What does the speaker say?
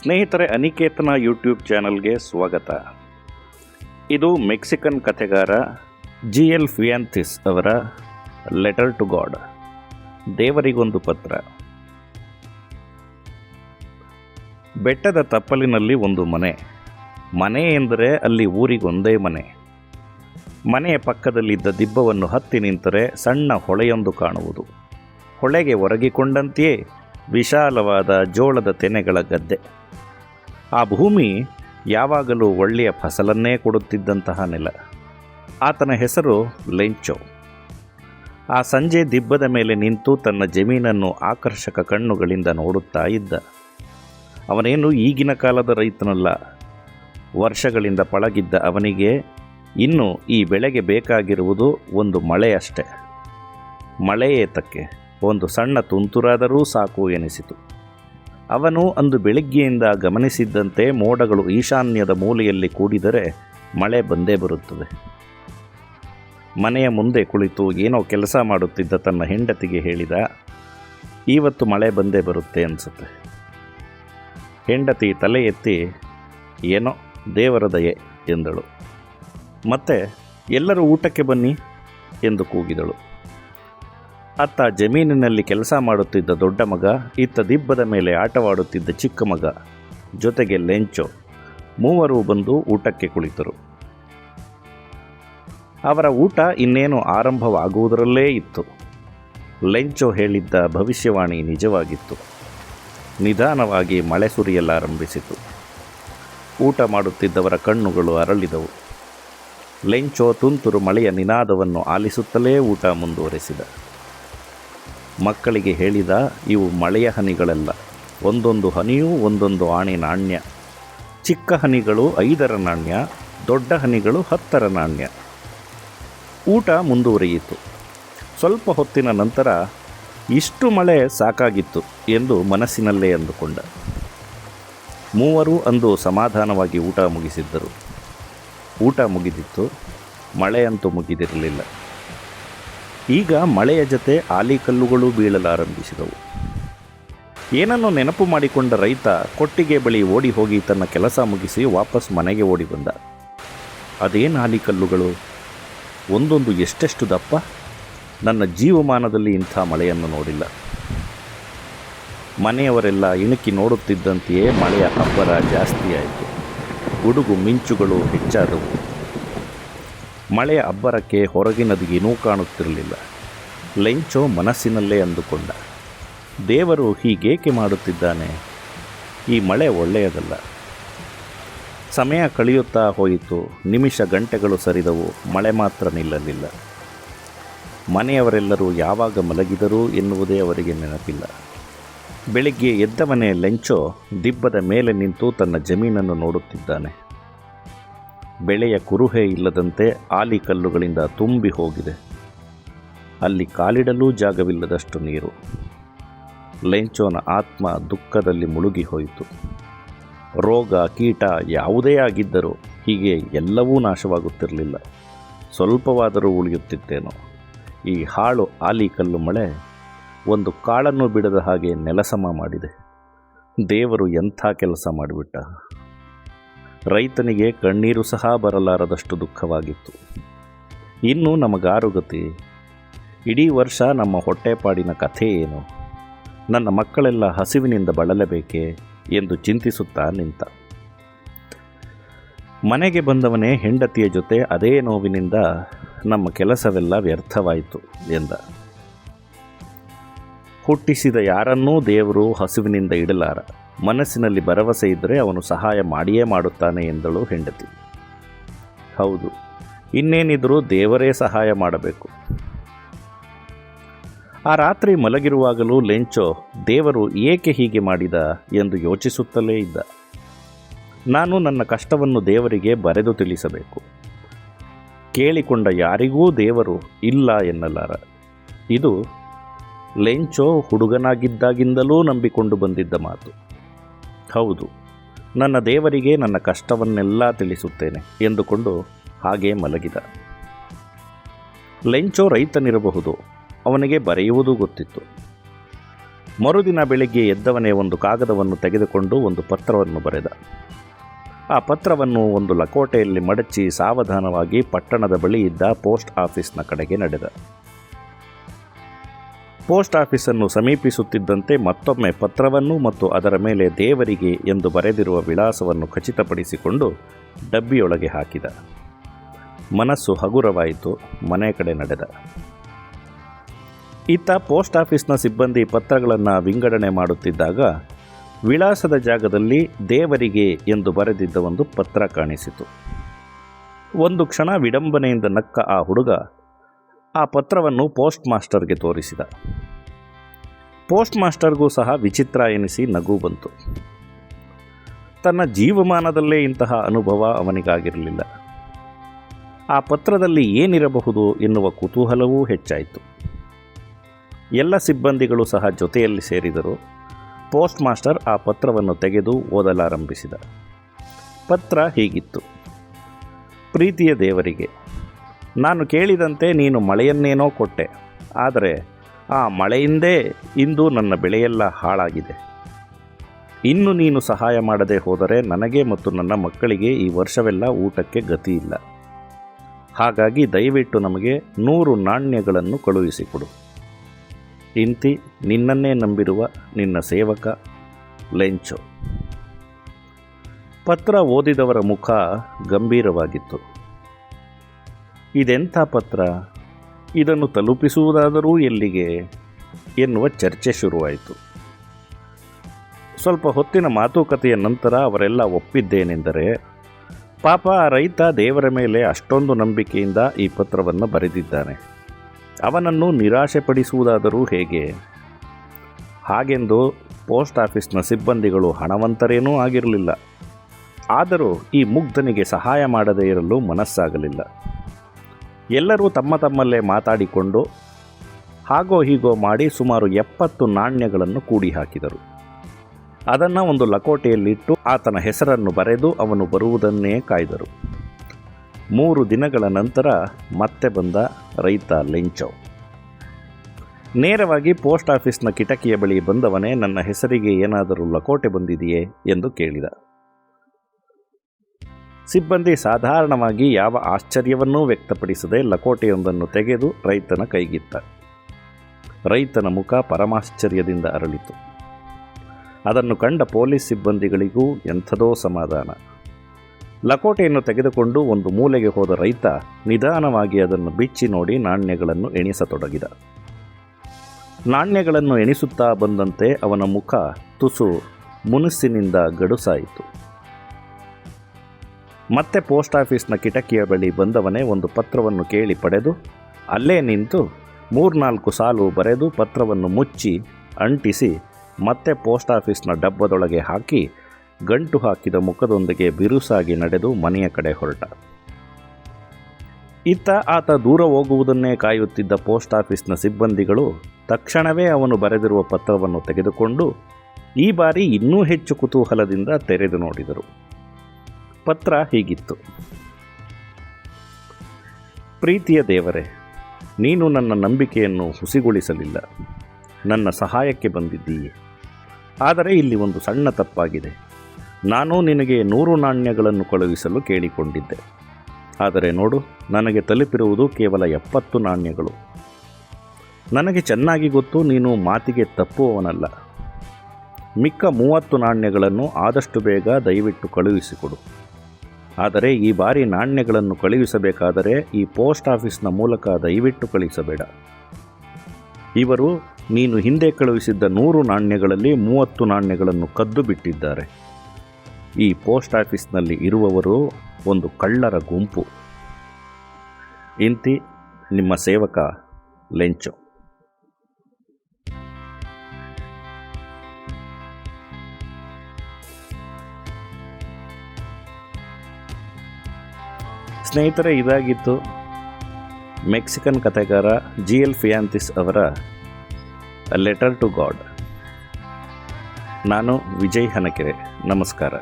ಸ್ನೇಹಿತರೆ, ಅನಿಕೇತನ ಯೂಟ್ಯೂಬ್ ಚಾನಲ್ಗೆ ಸ್ವಾಗತ. ಇದು ಮೆಕ್ಸಿಕನ್ ಕಥೆಗಾರ ಜಿ ಎಲ್ ಫಿಯಾಂಥಿಸ್ ಅವರ ಲೆಟರ್ ಟು ಗಾಡ್, ದೇವರಿಗೊಂದು ಪತ್ರ. ಬೆಟ್ಟದ ತಪ್ಪಲಿನಲ್ಲಿ ಒಂದು ಮನೆ. ಮನೆ ಎಂದರೆ ಅಲ್ಲಿ ಊರಿಗೊಂದೇ ಮನೆ. ಮನೆಯ ಪಕ್ಕದಲ್ಲಿದ್ದ ದಿಬ್ಬವನ್ನು ಹತ್ತಿ ನಿಂತರೆ ಸಣ್ಣ ಹೊಳೆಯೊಂದು ಕಾಣುವುದು. ಹೊಳೆಗೆ ಒರಗಿಕೊಂಡಂತೆಯೇ ವಿಶಾಲವಾದ ಜೋಳದ ತೆನೆಗಳ ಗದ್ದೆ. ಆ ಭೂಮಿ ಯಾವಾಗಲೂ ಒಳ್ಳೆಯ ಫಸಲನ್ನೇ ಕೊಡುತ್ತಿದ್ದಂತಹ ನೆಲ. ಆತನ ಹೆಸರು ಲೆಂಚೋ. ಆ ಸಂಜೆ ದಿಬ್ಬದ ಮೇಲೆ ನಿಂತು ತನ್ನ ಜಮೀನನ್ನು ಆಕರ್ಷಕ ಕಣ್ಣುಗಳಿಂದ ನೋಡುತ್ತಾ ಇದ್ದ. ಅವನೇನು ಈಗಿನ ಕಾಲದ ರೈತನಲ್ಲ. ವರ್ಷಗಳಿಂದ ಪಳಗಿದ್ದ ಅವನಿಗೆ ಇನ್ನು ಈ ಬೆಳೆಗೆ ಬೇಕಾಗಿರುವುದು ಒಂದು ಮಳೆಯಷ್ಟೆ ಮಳೆಯೇತಕ್ಕೆ. ಒಂದು ಸಣ್ಣ ತುಂತುರಾದರೂ ಸಾಕು ಎನಿಸಿತು. ಅವನು ಅಂದು ಬೆಳಿಗ್ಗೆಯಿಂದ ಗಮನಿಸಿದ್ದಂತೆ ಮೋಡಗಳು ಈಶಾನ್ಯದ ಮೂಲೆಯಲ್ಲಿ ಕೂಡಿದರೆ ಮಳೆ ಬಂದೇ ಬರುತ್ತದೆ. ಮನೆಯ ಮುಂದೆ ಕುಳಿತು ಏನೋ ಕೆಲಸ ಮಾಡುತ್ತಿದ್ದ ತನ್ನ ಹೆಂಡತಿಗೆ ಹೇಳಿದ ಇವತ್ತು ಮಳೆ ಬಂದೇ ಬರುತ್ತೆ ಅನಿಸುತ್ತೆ. ಹೆಂಡತಿ ತಲೆ ಎತ್ತಿ, ಏನೋ ದೇವರ ದಯೆ, ಎಂದಳು. ಮತ್ತೆ ಎಲ್ಲರೂ ಊಟಕ್ಕೆ ಬನ್ನಿ, ಎಂದು ಕೂಗಿದಳು. ಅತ್ತ ಜಮೀನಿನಲ್ಲಿ ಕೆಲಸ ಮಾಡುತ್ತಿದ್ದ ದೊಡ್ಡ ಮಗ ಇತ್ತ ದಿಬ್ಬದ ಮೇಲೆ ಆಟವಾಡುತ್ತಿದ್ದ ಚಿಕ್ಕ ಮಗ, ಜೊತೆಗೆ ಲೆಂಚೋ. ಮೂವರು ಬಂದು ಊಟಕ್ಕೆ ಕುಳಿತರು. ಅವರ ಊಟ ಇನ್ನೇನು ಆರಂಭವಾಗುವುದರಲ್ಲೇ ಇತ್ತು. ಲೆಂಚೋ ಹೇಳಿದ್ದ ಭವಿಷ್ಯವಾಣಿ ನಿಜವಾಗಿತ್ತು. ನಿಧಾನವಾಗಿ ಮಳೆ ಸುರಿಯಲಾರಂಭಿಸಿತು ಊಟ ಮಾಡುತ್ತಿದ್ದವರ ಕಣ್ಣುಗಳು ಅರಳಿದವು. ಲೆಂಚೋ ತುಂತುರು ಮಳೆಯ ನಿನಾದವನ್ನು ಆಲಿಸುತ್ತಲೇ ಊಟ ಮುಂದುವರೆಸಿದ. ಮಕ್ಕಳಿಗೆ ಹೇಳಿದ ಇವು ಮಳೆಯ ಹನಿಗಳೆಲ್ಲ. ಒಂದೊಂದು ಹನಿಯೂ ಒಂದೊಂದು ಆಣೆ ನಾಣ್ಯ. ಚಿಕ್ಕ ಹನಿಗಳು ಐದರ ನಾಣ್ಯ, ದೊಡ್ಡ ಹನಿಗಳು ಹತ್ತರ ನಾಣ್ಯ. ಊಟ ಮುಂದುವರಿಯಿತು. ಸ್ವಲ್ಪ ಹೊತ್ತಿನ ನಂತರ ಇಷ್ಟು ಮಳೆ ಸಾಕಾಗಿತ್ತು ಎಂದು ಮನಸ್ಸಿನಲ್ಲೇ ಅಂದುಕೊಂಡ. ಮೂವರು ಅಂದು ಸಮಾಧಾನವಾಗಿ ಊಟ ಮುಗಿಸಿದ್ದರು. ಊಟ ಮುಗಿದಿತ್ತು. ಮಳೆಯಂತೂ ಮುಗಿದಿರಲಿಲ್ಲ. ಈಗ ಮಳೆಯ ಜೊತೆ ಆಲಿಕಲ್ಲುಗಳು ಬೀಳಲಾರಂಭಿಸಿದವು. ಏನನ್ನು ನೆನಪು ಮಾಡಿಕೊಂಡ ರೈತ ಕೊಟ್ಟಿಗೆ ಬಳಿ ಓಡಿ ಹೋಗಿ ತನ್ನ ಕೆಲಸ ಮುಗಿಸಿ ವಾಪಸ್ ಮನೆಗೆ ಓಡಿ ಬಂದ. ಅದೇನು ಆಲಿಕಲ್ಲುಗಳು ಒಂದೊಂದು ಎಷ್ಟೆಷ್ಟು ದಪ್ಪ? ನನ್ನ ಜೀವಮಾನದಲ್ಲಿ ಇಂಥ ಮಳೆಯನ್ನು ನೋಡಿಲ್ಲ. ಮನೆಯವರೆಲ್ಲ ಇಣುಕಿ ನೋಡುತ್ತಿದ್ದಂತೆಯೇ ಮಳೆಯ ಅಬ್ಬರ ಜಾಸ್ತಿಯಾಯಿತು. ಗುಡುಗು ಮಿಂಚುಗಳು ಹೆಚ್ಚಾದವು. ಮಳೆಯ ಅಬ್ಬರಕ್ಕೆ ಹೊರಗಿನದಿಗೇನೂ ಕಾಣುತ್ತಿರಲಿಲ್ಲ. ಲೆಂಚೋ ಮನಸ್ಸಿನಲ್ಲೇ ಅಂದುಕೊಂಡ. ದೇವರು ಹೀಗೇಕೆ ಮಾಡುತ್ತಿದ್ದಾನೆ? ಈ ಮಳೆ ಒಳ್ಳೆಯದಲ್ಲ. ಸಮಯ ಕಳೆಯುತ್ತಾ ಹೋಯಿತು. ನಿಮಿಷ ಗಂಟೆಗಳು ಸರಿದವು. ಮಳೆ ಮಾತ್ರ ನಿಲ್ಲಲಿಲ್ಲ. ಮನೆಯವರೆಲ್ಲರೂ ಯಾವಾಗ ಮಲಗಿದರು ಎನ್ನುವುದೇ ಅವರಿಗೆ ನೆನಪಿಲ್ಲ. ಬೆಳಿಗ್ಗೆ ಎದ್ದವನೇ ಲೆಂಚೋ ದಿಬ್ಬದ ಮೇಲೆ ನಿಂತು ತನ್ನ ಜಮೀನನ್ನು ನೋಡುತ್ತಿದ್ದಾನೆ. ಬೆಳೆಯ ಕುರುಹೆ ಇಲ್ಲದಂತೆ ಆಲಿ ಕಲ್ಲುಗಳಿಂದ ತುಂಬಿ ಹೋಗಿದೆ. ಅಲ್ಲಿ ಕಾಲಿಡಲೂ ಜಾಗವಿಲ್ಲದಷ್ಟು ನೀರು. ಲೆಂಚೋನ ಆತ್ಮ ದುಃಖದಲ್ಲಿ ಮುಳುಗಿ ಹೋಯಿತು. ರೋಗ, ಕೀಟ ಯಾವುದೇ ಆಗಿದ್ದರೂ ಹೀಗೆ ಎಲ್ಲವೂ ನಾಶವಾಗುತ್ತಿರಲಿಲ್ಲ. ಸ್ವಲ್ಪವಾದರೂ ಉಳಿಯುತ್ತಿತ್ತೇನೋ. ಈ ಹಾಳು ಆಲಿ ಕಲ್ಲು ಮಳೆ ಒಂದು ಕಾಳನ್ನು ಬಿಡದ ಹಾಗೆ ನೆಲಸಮ ಮಾಡಿದೆ. ದೇವರು ಎಂಥ ಕೆಲಸ ಮಾಡಿಬಿಟ್ಟ? ರೈತನಿಗೆ ಕಣ್ಣೀರು ಸಹ ಬರಲಾರದಷ್ಟು ದುಃಖವಾಗಿತ್ತು. ಇನ್ನು ನಮಗಾರುಗತಿ ಇಡೀ ವರ್ಷ ನಮ್ಮ ಹೊಟ್ಟೆಪಾಡಿನ ಕಥೆ ಏನು? ನನ್ನ ಮಕ್ಕಳೆಲ್ಲ ಹಸಿವಿನಿಂದ ಬಳಲಬೇಕೆ ಎಂದು ಚಿಂತಿಸುತ್ತಾ ನಿಂತ. ಮನೆಗೆ ಬಂದವನೇ ಹೆಂಡತಿಯ ಜೊತೆ ಅದೇ ನೋವಿನಿಂದ ನಮ್ಮ ಕೆಲಸವೆಲ್ಲ ವ್ಯರ್ಥವಾಯಿತು ಎಂದ. ಹುಟ್ಟಿಸಿದ ಯಾರನ್ನೂ ದೇವರು ಹಸುವಿನಿಂದ ಇಡಲಾರ. ಮನಸ್ಸಿನಲ್ಲಿ ಭರವಸೆ ಇದ್ದರೆ ಅವನು ಸಹಾಯ ಮಾಡಿಯೇ ಮಾಡುತ್ತಾನೆ ಎಂದಳು ಹೆಂಡತಿ. ಹೌದು, ಇನ್ನೇನಿದ್ರೂ ದೇವರೇ ಸಹಾಯ ಮಾಡಬೇಕು. ಆ ರಾತ್ರಿ ಮಲಗಿರುವಾಗಲೂ ಲೆಂಚೋ, ದೇವರು ಏಕೆ ಹೀಗೆ ಮಾಡಿದ ಎಂದು ಯೋಚಿಸುತ್ತಲೇ ಇದ್ದ. ನಾನು ನನ್ನ ಕಷ್ಟವನ್ನು ದೇವರಿಗೆ ಬರೆದು ತಿಳಿಸಬೇಕು. ಕೇಳಿಕೊಂಡ ಯಾರಿಗೂ ದೇವರು ಇಲ್ಲ ಎನ್ನಲಾರ. ಇದು ಲೆಂಚೋ ಹುಡುಗನಾಗಿದ್ದಾಗಿಂದಲೂ ನಂಬಿಕೊಂಡು ಬಂದಿದ್ದ ಮಾತು. ಹೌದು, ನನ್ನ ದೇವರಿಗೆ ನನ್ನ ಕಷ್ಟವನ್ನೆಲ್ಲ ತಿಳಿಸುತ್ತೇನೆ ಎಂದುಕೊಂಡು ಹಾಗೆ ಮಲಗಿದ. ಲೆಂಚೋ ರೈತನಿರಬಹುದು, ಅವನಿಗೆ ಬರೆಯುವುದು ಗೊತ್ತಿತ್ತು. ಮರುದಿನ ಬೆಳಿಗ್ಗೆ ಎದ್ದವನೇ ಒಂದು ಕಾಗದವನ್ನು ತೆಗೆದುಕೊಂಡು ಒಂದು ಪತ್ರವನ್ನು ಬರೆದ. ಆ ಪತ್ರವನ್ನು ಒಂದು ಲಕೋಟೆಯಲ್ಲಿ ಮಡಚಿ ಸಾವಧಾನವಾಗಿ ಪಟ್ಟಣದ ಬಳಿ ಇದ್ದ ಪೋಸ್ಟ್ ಆಫೀಸ್ನ ಕಡೆಗೆ ನಡೆದ. ಪೋಸ್ಟ್ ಆಫೀಸನ್ನು ಸಮೀಪಿಸುತ್ತಿದ್ದಂತೆ ಮತ್ತೊಮ್ಮೆ ಪತ್ರವನ್ನು ಮತ್ತು ಅದರ ಮೇಲೆ ದೇವರಿಗೆ ಎಂದು ಬರೆದಿರುವ ವಿಳಾಸವನ್ನು ಖಚಿತಪಡಿಸಿಕೊಂಡು ಡಬ್ಬಿಯೊಳಗೆ ಹಾಕಿದ. ಮನಸ್ಸು ಹಗುರವಾಯಿತು, ಮನೆ ಕಡೆ ನಡೆದ. ಇತ್ತ ಪೋಸ್ಟ್ ಆಫೀಸ್ನ ಸಿಬ್ಬಂದಿ ಪತ್ರಗಳನ್ನು ವಿಂಗಡಣೆ ಮಾಡುತ್ತಿದ್ದಾಗ ವಿಳಾಸದ ಜಾಗದಲ್ಲಿ ದೇವರಿಗೆ ಎಂದು ಬರೆದಿದ್ದ ಒಂದು ಪತ್ರ ಕಾಣಿಸಿತು. ಒಂದು ಕ್ಷಣ ವಿಡಂಬನೆಯಿಂದ ನಕ್ಕ ಆ ಹುಡುಗ ಆ ಪತ್ರವನ್ನು ಪೋಸ್ಟ್ ಮಾಸ್ಟರ್ಗೆ ತೋರಿಸಿದ. ಪೋಸ್ಟ್ ಮಾಸ್ಟರ್ಗೂ ಸಹ ವಿಚಿತ್ರ ಎನಿಸಿ ನಗು ಬಂತು. ತನ್ನ ಜೀವಮಾನದಲ್ಲೇ ಇಂತಹ ಅನುಭವ ಅವನಿಗಾಗಿರಲಿಲ್ಲ. ಆ ಪತ್ರದಲ್ಲಿ ಏನಿರಬಹುದು ಎನ್ನುವ ಕುತೂಹಲವೂ ಹೆಚ್ಚಾಯಿತು. ಎಲ್ಲ ಸಿಬ್ಬಂದಿಗಳು ಸಹ ಜೊತೆಯಲ್ಲಿ ಸೇರಿದರು ಪೋಸ್ಟ್ ಮಾಸ್ಟರ್ ಆ ಪತ್ರವನ್ನು ತೆಗೆದು ಓದಲಾರಂಭಿಸಿದ. ಪತ್ರ ಹೀಗಿತ್ತು. ಪ್ರೀತಿಯ ದೇವರಿಗೆ ನಾನು ಕೇಳಿದಂತೆ ನೀನು ಮಳೆಯನ್ನೇನೋ ಕೊಟ್ಟೆ. ಆದರೆ ಆ ಮಳೆಯಿಂದೇ ಇಂದು ನನ್ನ ಬೆಳೆಯೆಲ್ಲ ಹಾಳಾಗಿದೆ. ಇನ್ನು ನೀನು ಸಹಾಯ ಮಾಡದೆ ಹೋದರೆ ನನಗೆ ಮತ್ತು ನನ್ನ ಮಕ್ಕಳಿಗೆ ಈ ವರ್ಷವೆಲ್ಲ ಊಟಕ್ಕೆ ಗತಿ ಇಲ್ಲ ಹಾಗಾಗಿ ದಯವಿಟ್ಟು ನಮಗೆ ನೂರು ನಾಣ್ಯಗಳನ್ನು ಕಳುಹಿಸಿಕೊಡು. ಇಂತಿ ನಿನ್ನನ್ನೇ ನಂಬಿರುವ ನಿನ್ನ ಸೇವಕ ಲೆಂಚೋ. ಪತ್ರ ಓದಿದವರ ಮುಖ ಗಂಭೀರವಾಗಿತ್ತು. ಇದೆಂಥ ಪತ್ರ? ಇದನ್ನು ತಲುಪಿಸುವುದಾದರೂ ಎಲ್ಲಿಗೆ? ಎನ್ನುವ ಚರ್ಚೆ ಶುರುವಾಯಿತು. ಸ್ವಲ್ಪ ಹೊತ್ತಿನ ಮಾತುಕತೆಯ ನಂತರ ಅವರೆಲ್ಲ ಒಪ್ಪಿದ್ದೇನೆಂದರೆ, ಪಾಪ ಆ ರೈತ ದೇವರ ಮೇಲೆ ಅಷ್ಟೊಂದು ನಂಬಿಕೆಯಿಂದ ಈ ಪತ್ರವನ್ನು ಬರೆದಿದ್ದಾನೆ. ಅವನನ್ನು ನಿರಾಶೆಪಡಿಸುವುದಾದರೂ ಹೇಗೆ? ಹಾಗೆಂದು ಪೋಸ್ಟ್ ಆಫೀಸ್ನ ಸಿಬ್ಬಂದಿಗಳು ಹಣವಂತರೇನೂ ಆಗಿರಲಿಲ್ಲ. ಆದರೂ ಈ ಮುಗ್ಧನಿಗೆ ಸಹಾಯ ಮಾಡದೇ ಇರಲು ಮನಸ್ಸಾಗಲಿಲ್ಲ. ಎಲ್ಲರೂ ತಮ್ಮ ತಮ್ಮಲ್ಲೇ ಮಾತಾಡಿಕೊಂಡು ಹಾಗೋ ಹೀಗೋ ಮಾಡಿ ಸುಮಾರು ಎಪ್ಪತ್ತು ನಾಣ್ಯಗಳನ್ನು ಕೂಡಿ ಹಾಕಿದರು ಅದನ್ನು ಒಂದು ಲಕೋಟೆಯಲ್ಲಿಟ್ಟು ಆತನ ಹೆಸರನ್ನು ಬರೆದು ಅವನು ಬರುವುದನ್ನೇ ಕಾಯ್ದರು. ಮೂರು ದಿನಗಳ ನಂತರ ಮತ್ತೆ ಬಂದ ರೈತ ಲೆಂಚೌ. ನೇರವಾಗಿ ಪೋಸ್ಟ್ ಆಫೀಸ್ನ ಕಿಟಕಿಯ ಬಳಿ ಬಂದವನೇ ನನ್ನ ಹೆಸರಿಗೆ ಏನಾದರೂ ಲಕೋಟೆ ಬಂದಿದೆಯೇ ಎಂದು ಕೇಳಿದ. ಸಿಬ್ಬಂದಿ ಸಾಧಾರಣವಾಗಿ ಯಾವ ಆಶ್ಚರ್ಯವನ್ನೂ ವ್ಯಕ್ತಪಡಿಸದೆ ಲಕೋಟೆಯೊಂದನ್ನು ತೆಗೆದು ರೈತನ ಕೈಗಿತ್ತ. ರೈತನ ಮುಖ ಪರಮಾಶ್ಚರ್ಯದಿಂದ ಅರಳಿತು. ಅದನ್ನು ಕಂಡ ಪೊಲೀಸ್ ಸಿಬ್ಬಂದಿಗಳಿಗೂ ಎಂಥದೋ ಸಮಾಧಾನ. ಲಕೋಟೆಯನ್ನು ತೆಗೆದುಕೊಂಡು ಒಂದು ಮೂಲೆಗೆ ಹೋದ ರೈತ ನಿಧಾನವಾಗಿ ಅದನ್ನು ಬಿಚ್ಚಿ ನೋಡಿ ನಾಣ್ಯಗಳನ್ನು ಎಣಿಸತೊಡಗಿದ. ನಾಣ್ಯಗಳನ್ನು ಎಣಿಸುತ್ತಾ ಬಂದಂತೆ ಅವನ ಮುಖ ತುಸು ಮುನಸ್ಸಿನಿಂದ ಗಡುಸಾಯಿತು. ಮತ್ತೆ ಪೋಸ್ಟ್ ಆಫೀಸ್ನ ಕಿಟಕಿಯ ಬಳಿ ಬಂದವನೇ ಒಂದು ಪತ್ರವನ್ನು ಕೇಳಿ ಪಡೆದು, ಅಲ್ಲೇ ನಿಂತು ಮೂರ್ನಾಲ್ಕು ಸಾಲು ಬರೆದು ಪತ್ರವನ್ನು ಮುಚ್ಚಿ, ಅಂಟಿಸಿ, ಮತ್ತೆ ಪೋಸ್ಟ್ ಆಫೀಸ್ನ ಡಬ್ಬದೊಳಗೆ ಹಾಕಿ, ಗಂಟು ಹಾಕಿದ ಮುಖದೊಂದಿಗೆ ಬಿರುಸಾಗಿ ನಡೆದು ಮನೆಯ ಕಡೆ ಹೊರಟ. ಇತ್ತ ಆತ ದೂರ ಹೋಗುವುದನ್ನೇ ಕಾಯುತ್ತಿದ್ದ ಪೋಸ್ಟ್ ಆಫೀಸ್ನ ಸಿಬ್ಬಂದಿಗಳು ತಕ್ಷಣವೇ ಅವನು ಬರೆದಿರುವ ಪತ್ರವನ್ನು ತೆಗೆದುಕೊಂಡು ಈ ಬಾರಿ ಇನ್ನೂ ಹೆಚ್ಚು ಕುತೂಹಲದಿಂದ ತೆರೆದು ನೋಡಿದರು. ಪತ್ರ ಹೀಗಿತ್ತು. ಪ್ರೀತಿಯ ದೇವರೇ, ನೀನು ನನ್ನ ನಂಬಿಕೆಯನ್ನು ಹುಸಿಗೊಳಿಸಲಿಲ್ಲ. ನನ್ನ ಸಹಾಯಕ್ಕೆ ಬಂದಿದ್ದೀಯೆ. ಆದರೆ ಇಲ್ಲಿ ಒಂದು ಸಣ್ಣ ತಪ್ಪಾಗಿದೆ. ನಾನು ನಿನಗೆ ನೂರು ನಾಣ್ಯಗಳನ್ನು ಕಳುಹಿಸಲು ಕೇಳಿಕೊಂಡಿದ್ದೆ. ಆದರೆ ನೋಡು, ನನಗೆ ತಲುಪಿರುವುದು ಕೇವಲ ಎಪ್ಪತ್ತು ನಾಣ್ಯಗಳು. ನನಗೆ ಚೆನ್ನಾಗಿ ಗೊತ್ತು ನೀನು ಮಾತಿಗೆ ತಪ್ಪುವವನಲ್ಲ. ಮಿಕ್ಕ ಮೂವತ್ತು ನಾಣ್ಯಗಳನ್ನು ಆದಷ್ಟು ಬೇಗ ದಯವಿಟ್ಟು ಕಳುಹಿಸಿಕೊಡು. ಆದರೆ ಈ ಬಾರಿ ನಾಣ್ಯಗಳನ್ನು ಕಳುಹಿಸಬೇಕಾದರೆ ಈ ಪೋಸ್ಟ್ ಆಫೀಸ್ನ ಮೂಲಕ ದಯವಿಟ್ಟು ಕಳುಹಿಸಬೇಡ. ಇವರು ನೀನು ಹಿಂದೆ ಕಳುಹಿಸಿದ್ದ ನೂರು ನಾಣ್ಯಗಳಲ್ಲಿ ಮೂವತ್ತು ನಾಣ್ಯಗಳನ್ನು ಕದ್ದು ಬಿಟ್ಟಿದ್ದಾರೆ. ಈ ಪೋಸ್ಟ್ ಆಫೀಸ್ನಲ್ಲಿ ಇರುವವರು ಒಂದು ಕಳ್ಳರ ಗುಂಪು. ಇಂತಿ, ನಿಮ್ಮ ಸೇವಕ ಲೆಂಚೋ. ಸ್ನೇಹಿತರೆ ಇದಾಗಿತ್ತು ಮೆಕ್ಸಿಕನ್ ಕಥೆಗಾರ ಜಿ ಎಲ್ ಫಿಯಾಂತಿಸ್ ಅವರ ಲೆಟರ್ ಟು ಗಾಡ್. ನಾನು ವಿಜಯ್ ಹನಕೆರೆ. ನಮಸ್ಕಾರ.